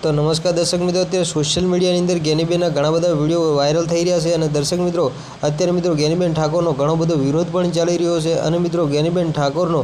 તો નમસ્કાર દર્શક મિત્રો, અત્યારે સોશિયલ મીડિયાની અંદર ગેનીબેનના ઘણા બધા વીડિયો વાયરલ થઈ રહ્યા છે અને દર્શક મિત્રો, અત્યારે મિત્રો ગેનીબેન ઠાકોરનો ઘણો બધો વિરોધ પણ ચાલી રહ્યો છે અને મિત્રો ગેનીબેન ઠાકોરનો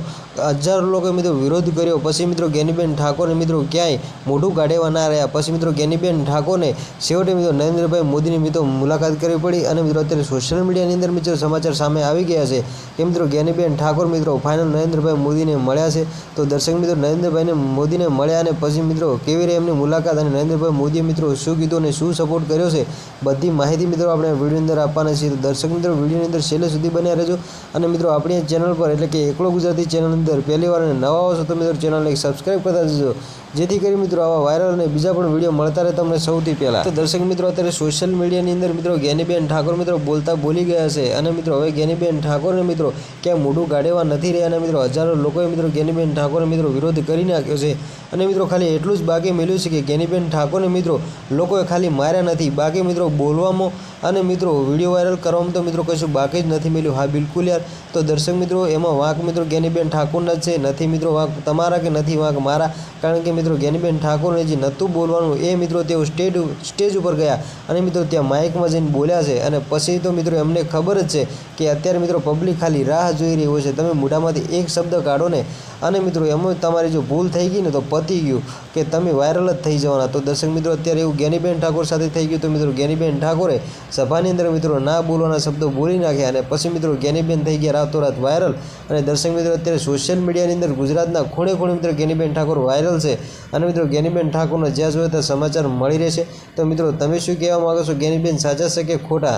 હજારો લોકોએ મિત્રો વિરોધ કર્યો. પછી મિત્રો ગેનીબેન ઠાકોરને મિત્રો ક્યાંય મોઢું કાઢેવા ના રહ્યા. પછી મિત્રો ગેનીબેન ઠાકોરને છેવટે મિત્રો નરેન્દ્રભાઈ મોદીની મિત્રો મુલાકાત કરવી પડી અને મિત્રો અત્યારે સોશિયલ મીડિયાની અંદર મિત્રો સમાચાર સામે આવી ગયા છે કે મિત્રો ગેનીબેન ઠાકોર મિત્રો ફાઇનલ નરેન્દ્રભાઈ મોદીને મળ્યા છે. તો દર્શક મિત્રો, નરેન્દ્રભાઈને મોદીને મળ્યા અને પછી મિત્રો કેવી રીતે એમની મુલાકાત? અને નરેન્દ્રભાઈ મોદીએ મિત્રો શું કીધું અને શું સપોર્ટ કર્યો છે, બધી માહિતી મિત્રો આપણે વિડીયોની અંદર આપવાના છીએ. દર્શક મિત્રો વિડીયોની અંદર છેલ્લે સુધી બન્યા રહેજો. અને મિત્રો, આપણી ચેનલ પર એટલે કે એકલો ગુજરાતી ચેનલ અંદર પહેલી વાર અને નવા આવશો તો મિત્રો ચેનલને સબસ્ક્રાઈબ કરતા જજો. જેથી કરી મિત્રો આવા વાયરલ અને બીજા પણ વીડિયો મળતા રહે તમને સૌથી પહેલાં. તો દર્શક મિત્રો, અત્યારે સોશિયલ મીડિયાની અંદર મિત્રો જ્ઞાનીબેન ઠાકોર મિત્રો બોલતા બોલી ગયા છે. અને મિત્રો, હવે જ્ઞાનીબેન ઠાકોરને મિત્રો ક્યાંય મોઢું કાઢેવા નથી રહ્યા અને મિત્રો હજારો લોકોએ મિત્રો જ્ઞાનીબેન ઠાકોરને મિત્રો વિરોધ કરી નાખ્યો છે. અને મિત્રો ખાલી એટલું જ બાકી મળ્યું છે કે જ્ઞાનીબેન ઠાકોરને મિત્રો લોકોએ ખાલી માર્યા નથી. બાકી મિત્રો બોલવામાં અને મિત્રો વીડિયો વાયરલ કરવામાં તો મિત્રો કશું બાકી જ નથી મળ્યું. હા, બિલકુલ યાર. તો દર્શક મિત્રો, એમાં વાંક મિત્રો જ્ઞાનીબેન ઠાકોરના છે. નથી મિત્રો વાંક તમારા કે નથી વાંક મારા? કારણ કે મિત્રો જ્ઞાનીબેન ઠાકોરને જે નહોતું બોલવાનું એ મિત્રો તેઓ સ્ટેજ સ્ટેજ ઉપર ગયા. અને મિત્રો ત્યાં માઇકમાં જઈને બોલ્યા છે. અને પછી તો મિત્રો એમને ખબર જ છે કે અત્યારે મિત્રો પબ્લિક ખાલી રાહ જોઈ રહી હોય છે. તમે મોઢામાંથી એક શબ્દ કાઢો ને અને મિત્રો એમાં તમારી જો ભૂલ થઈ ગઈ ને તો પતી ગયું કે તમે વાયરલ જ થઈ જવાના. તો દર્શક મિત્રો, અત્યારે એવું જ્ઞાનીબેન ઠાકોર સાથે થઈ ગયું. તો મિત્રો, જ્ઞાનીબેન ઠાકોરે સભાની અંદર મિત્રો ના બોલવાના શબ્દો બોલી નાખ્યા અને પછી મિત્રો જ્ઞાનીબેન થઈ ગયા રાતોરાત વાયરલ. અને દર્શક મિત્રો, અત્યારે સોશિયલ મીડિયાની અંદર ગુજરાતના ખૂણે ખૂણે મિત્રો જ્ઞાનીબેન ઠાકોર વાયરલ છે. અને મિત્રો, જ્ઞાનીબેન ઠાકોરનો જ્યાં જોઈએ ત્યાં સમાચાર મળી રહેશે. તો મિત્રો, તમે શું કહેવા માગો છો? જ્ઞાનીબેન સાચા છે કે ખોટા?